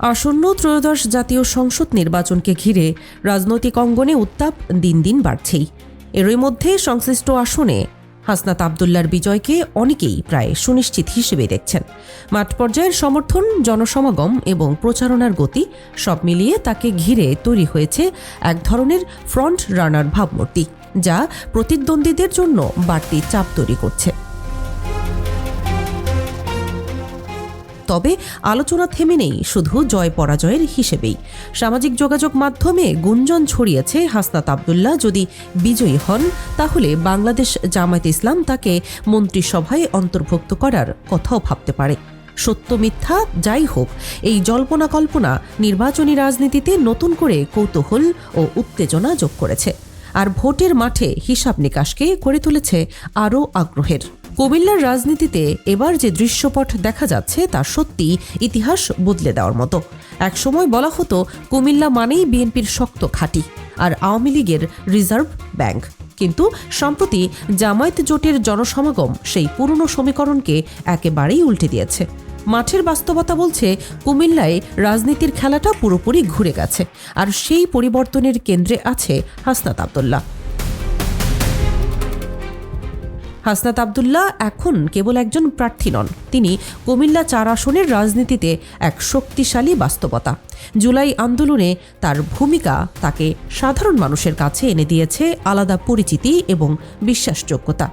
আসন্ন ত্রয়োদশ জাতীয় সংসদ নির্বাচনকে ঘিরে রাজনৈতিক অঙ্গনে উত্তাপ দিন দিন বাড়ছেই। এরই মধ্যে সংশ্লিষ্ট আসনে হাসনাত আবদুল্লার বিজয়কে অনেকেই প্রায় সুনিশ্চিত হিসেবে দেখছেন। মাঠ পর্যায়ের সমর্থন, জনসমাগম এবং প্রচারণার গতি সব মিলিয়ে তাকে ঘিরে তৈরি হয়েছে এক ধরনের ফ্রন্ট রানার ভাবমূর্তি, যা প্রতিদ্বন্দ্বীদের জন্য বাড়তি চাপ তৈরি করছে। তবে আলোচনা থেমে নেই, শুধু জয় পরাজয়ের হিসেবেই। সামাজিক যোগাযোগ মাধ্যমে গুঞ্জন ছড়িয়েছে হাসনাত আবদুল্লাহ, যদি বিজয়ী হন, তাহলে বাংলাদেশ জামায়াত ইসলাম তাকে মন্ত্রিসভায় অন্তর্ভুক্ত করার কথাও ভাবতে পারে। সত্য মিথ্যা, যাই হোক, এই জল্পনা কল্পনা নির্বাচনী রাজনীতিতে নতুন করে কৌতূহল ও উত্তেজনা যোগ করেছে। আর ভোটের মাঠে হিসাব নিকাশকে করে তুলেছে আরও আগ্রহের। কুমিল্লার রাজনীতিতে এবার যে দৃশ্যপট দেখা যাচ্ছে, তা সত্যি ইতিহাস বদলে দেওয়ার মতো। একসময় বলা হতো, কুমিল্লা মানেই বিএনপির শক্ত খাঁটি আর আওয়ামী লীগের রিজার্ভ ব্যাংক। কিন্তু সম্প্রতি জামায়াত জোটের জনসমাগম সেই পুরনো সমীকরণকে একেবারেই উল্টে দিয়েছে। মাঠের বাস্তবতা বলছে, কুমিল্লায় রাজনীতির খেলাটা পুরোপুরি ঘুরে গেছে আর সেই পরিবর্তনের কেন্দ্রে আছে হাসনাত আবদুল্লাহ। হাসনাত আবদুল্লাহ এখন কেবল একজন প্রার্থী নন। তিনি কুমিল্লা চার আসনের রাজনীতিতে এক শক্তিশালী বাস্তবতা। জুলাই আন্দোলনে তার ভূমিকা তাকে সাধারণ মানুষের কাছে এনে দিয়েছে আলাদা পরিচিতি এবং বিশ্বাসযোগ্যতা।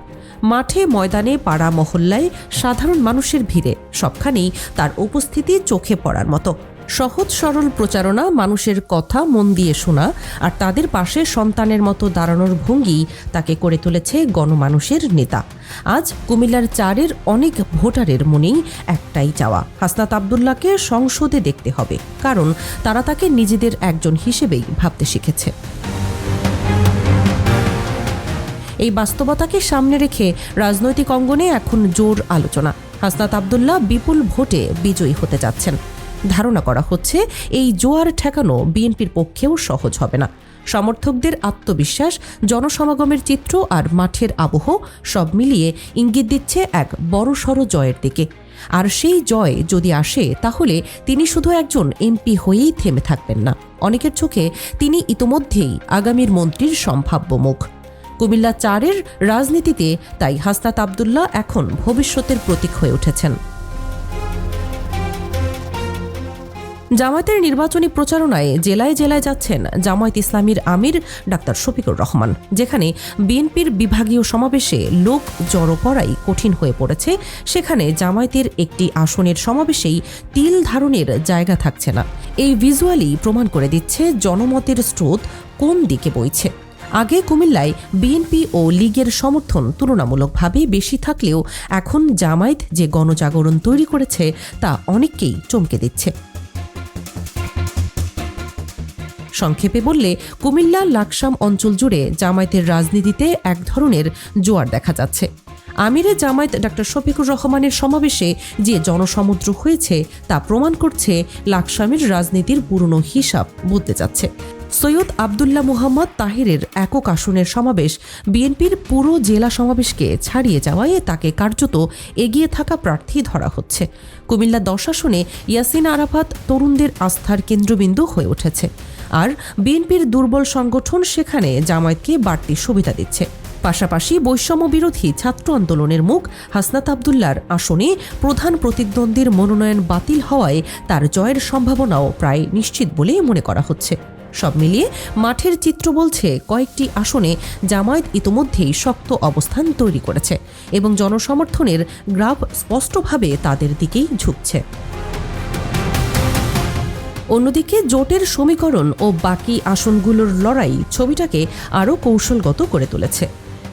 মাঠে ময়দানে পাড়া মহল্লায় সাধারণ মানুষের ভিড়ে সবখানেই তার উপস্থিতি চোখে পড়ার মতো। সহজ সরল প্রচারণা, মানুষের কথা, মন দিয়ে শোনা আর তাদের পাশে সন্তানের মতো দাঁড়ানোর ভঙ্গি তাকে করে তুলেছে গণমানুষের নেতা। আজ কুমিল্লার চারের অনেক ভোটারের মনেই একটাই চাওয়া। হাসনাত আবদুল্লাহকে সংসদে দেখতে হবে, কারণ তারা তাকে নিজেদের একজন হিসেবেই ভাবতে শিখেছে। এই বাস্তবতাকে সামনে রেখে রাজনৈতিক অঙ্গনে এখন জোর আলোচনা। হাসনাত আবদুল্লাহ বিপুল ভোটে বিজয়ী হতে যাচ্ছেন। ধারণা করা হচ্ছে এই জোয়ার ঠেকানো বিএনপির পক্ষেও সহজ হবে না। সমর্থকদের আত্মবিশ্বাস, জনসমাগমের চিত্র আর মাঠের আবহ সব মিলিয়ে ইঙ্গিত দিচ্ছে এক বড়সড় জয়ের দিকে। আর সেই জয় যদি আসে, তাহলে তিনি শুধু একজন এমপি হয়েই থেমে থাকবেন না। অনেকের চোখে তিনি ইতোমধ্যেই আগামীর মন্ত্রীর সম্ভাব্য মুখ। কুমিল্লা চারের রাজনীতিতে তাই হাসনাত আবদুল্লাহ এখন ভবিষ্যতের প্রতীক হয়ে উঠেছেন। জামায়াতের নির্বাচনী প্রচারণায় জেলায় জেলায় যাচ্ছেন জামায়াত ইসলামীর আমির ডাক্তার শফিকুর রহমান, যেখানে বিএনপির বিভাগীয় সমাবেশে লোক জড়ো করাই কঠিন হয়ে পড়েছে। সেখানে জামায়াতের একটি আসনের সমাবেশেই তিল ধারণের জায়গা থাকছে না। এই ভিজুয়ালি প্রমাণ করে দিচ্ছে জনমতের স্রোত কোন দিকে বইছে। আগে কুমিল্লায় বিএনপি ও লীগের সমর্থন তুলনামূলকভাবে বেশি থাকলেও এখন জামায়াত যে গণজাগরণ তৈরি করেছে তা অনেককেই চমকে দিচ্ছে। সংক্ষেপে বললে, কুমিল্লা লাকসাম অঞ্চল জুড়ে জামায়াতের রাজনীতিতে এক ধরনের জোয়ার দেখা যাচ্ছে। আমিরে জামায়াত ডাক্তার শফিকুর রহমানের সমাবেশে যে জনসমুদ্র হয়েছে, তা প্রমাণ করছে লাকসামের রাজনীতির পুরনো হিসাব বলতে যাচ্ছে। সৈয়দ আবদুল্লাহ মুহাম্মদ তাহিরের একক আসনের সমাবেশ বিএনপির পুরো জেলা সমাবেশকে ছাড়িয়ে যাওয়ায় তাকে কার্যত এগিয়ে থাকা প্রার্থী ধরা হচ্ছে। কুমিল্লা দশ আসনে ইয়াসিন আরাফাত তরুণদের আস্থার কেন্দ্রবিন্দু হয়ে উঠেছে। আর বিএনপির দুর্বল সংগঠন সেখানে জামায়াতকে বাড়তি সুবিধা দিচ্ছে। পাশাপাশি বৈষম্য বিরোধী ছাত্র আন্দোলনের মুখ হাসনাত আবদুল্লার আসনে প্রধান প্রতিদ্বন্দ্বীর মনোনয়ন বাতিল হওয়ায় তার জয়ের সম্ভাবনাও প্রায় নিশ্চিত বলে মনে করা হচ্ছে। সব মিলিয়ে মাঠের চিত্র বলছে কয়েকটি আসনে জামায়াত ইতোমধ্যেই শক্ত অবস্থান তৈরি করেছে এবং জনসমর্থনের গ্রাফ স্পষ্টভাবে তাদের দিকেই ঝুঁকছে। অন্যদিকে জোটের সমীকরণ ও বাকি আসনগুলোর লড়াই ছবিটাকে আরও কৌশলগত করে তুলেছে।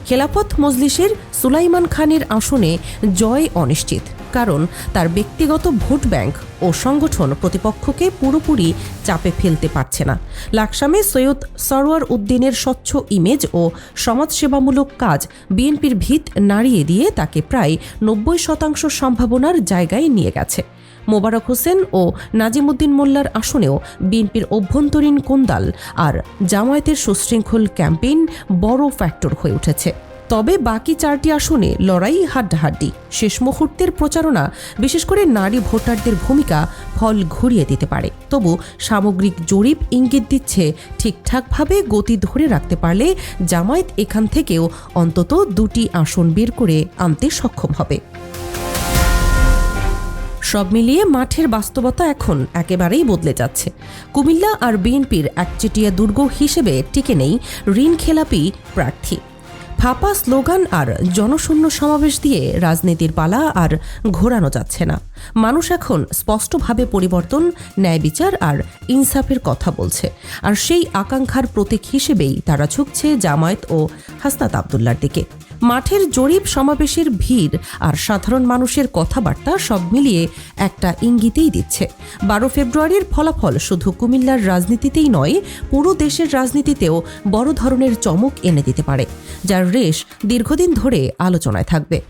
খেলাফত মজলিসের সুলাইমান খানের আসনে জয় অনিশ্চিত, কারণ তার ব্যক্তিগত ভোট ব্যাংক ও সংগঠন প্রতিপক্ষকে পুরোপুরি চাপে ফেলতে পারছে না। লাকসামে সৈয়দ সরওয়ার উদ্দিনের স্বচ্ছ ইমেজ ও সমাজসেবামূলক কাজ বিএনপির ভিত নাড়িয়ে দিয়ে তাকে প্রায় নব্বই শতাংশ সম্ভাবনার জায়গায় নিয়ে গেছে। মোবারক হোসেন ও নাজিমুদ্দিন মোল্লার আসনেও বিএনপির অভ্যন্তরীণ কোন্দাল আর জামায়াতের সুশৃঙ্খল ক্যাম্পেইন বড় ফ্যাক্টর হয়ে উঠেছে। তবে বাকি চারটি আসনে লড়াই হাড্ডাহাড্ডি। শেষ মুহূর্তের প্রচারণা, বিশেষ করে নারী ভোটারদের ভূমিকা, ফল ঘুরিয়ে দিতে পারে। তবু সামগ্রিক জরিপ ইঙ্গিত দিচ্ছে, ঠিকঠাকভাবে গতি ধরে রাখতে পারলে জামায়াত এখান থেকেও অন্তত দুটি আসন বের করে আনতে সক্ষম হবে। সব মিলিয়ে মাঠের বাস্তবতা এখন একেবারেই বদলে যাচ্ছে। কুমিল্লা আর বিএনপির একচেটিয়া দুর্গ হিসেবে টিকে নেই ঋণ খেলাপি প্রার্থী। ফাপা স্লোগান আর জনশূন্য সমাবেশ দিয়ে রাজনীতির পালা আর ঘোরানো যাচ্ছে না। মানুষ এখন স্পষ্টভাবে পরিবর্তন, ন্যায় বিচার আর ইনসাফের কথা বলছে। আর সেই আকাঙ্ক্ষার প্রতীক হিসেবেই তারা ঝুঁকছে জামায়াত ও হাসনাত আবদুল্লার দিকে। মাঠের জরিপ সমাবেশের ভিড় আর সাধারণ মানুষের কথাবার্তা সব মিলিয়ে একটা ইঙ্গিতেই দিচ্ছে। বারো ফেব্রুয়ারির ফলাফল শুধু কুমিল্লার রাজনীতিতেই নয়, পুরো দেশের রাজনীতিতেও বড় ধরনের চমক এনে দিতে পারে, যার রেশ দীর্ঘদিন ধরে আলোচনায় থাকবে।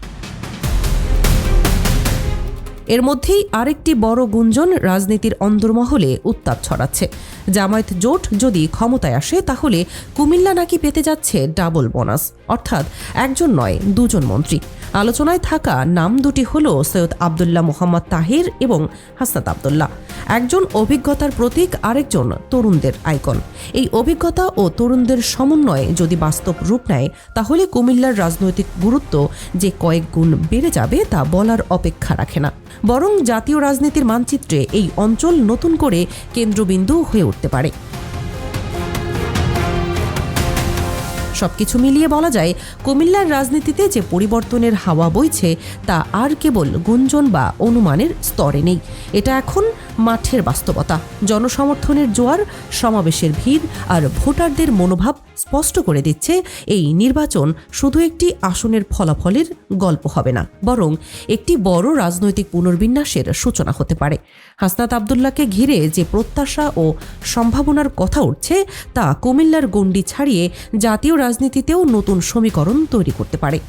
এর মধ্যেই আরেকটি বড় গুঞ্জন রাজনীতির অন্দরমহলে উত্তাপ ছড়াচ্ছে। জামায়াত জোট যদি ক্ষমতায় আসে, তাহলে কুমিল্লা নাকি পেতে যাচ্ছে ডাবল বোনাস অর্থাৎ একজন নয়, দুজন মন্ত্রী। আলোচনায় থাকা নাম দুটি হল সৈয়দ আবদুল্লাহ মোহাম্মদ তাহির এবং হাসনাত আবদুল্লাহ। একজন অভিজ্ঞতার প্রতীক, আরেকজন তরুণদের আইকন। এই অভিজ্ঞতা ও তরুণদের সমন্বয়ে যদি বাস্তব রূপ নেয়, তাহলে কুমিল্লার রাজনৈতিক গুরুত্ব যে কয়েক গুণ বেড়ে যাবে তা বলার অপেক্ষা রাখে না। বরং জাতীয় রাজনীতির মানচিত্রে এই অঞ্চল নতুন করে কেন্দ্রবিন্দু হয়ে উঠতে পারে। সবকিছু মিলিয়ে বলা যায়, কুমিল্লার রাজনীতিতে যে পরিবর্তনের হাওয়া বইছে, তা আর কেবল গুঞ্জন বা অনুমানের স্তরে নেই। এটা এখন মাঠের বাস্তবতা, জনসমর্থনের জোয়ার, সমাবেশের ভিড় আর ভোটারদের মনোভাব স্পষ্ট করে দিচ্ছে এই নির্বাচন। শুধু একটি আসনের ফলাফলের গল্প হবে না, বরং একটি বড় রাজনৈতিক পুনর্বিন্যাসের সূচনা হতে পারে। হাসনাত আবদুল্লাহকে ঘিরে যে প্রত্যাশা ও সম্ভাবনার কথা উঠছে, তা কুমিল্লার গণ্ডি ছাড়িয়ে জাতীয় রাজনীতিতেও নতুন সমীকরণ তৈরি করতে পারে।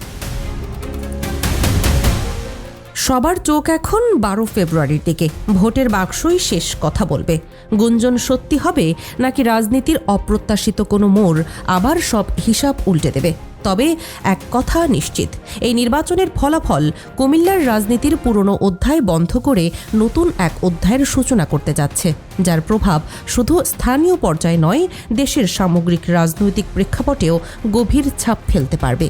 সবার চোখ এখন বারো ফেব্রুয়ারির দিকে। ভোটের বাক্সই শেষ কথা বলবে। গুঞ্জন সত্যি হবে নাকি রাজনীতির অপ্রত্যাশিত কোনো মোড় আবার সব হিসাব উল্টে দেবে? তবে এক কথা নিশ্চিত, এই নির্বাচনের ফলাফল কুমিল্লার রাজনীতির পুরনো অধ্যায় বন্ধ করে নতুন এক অধ্যায়ের সূচনা করতে যাচ্ছে, যার প্রভাব শুধু স্থানীয় পর্যায়ে নয়, দেশের সামগ্রিক রাজনৈতিক প্রেক্ষাপটেও গভীর ছাপ ফেলতে পারবে।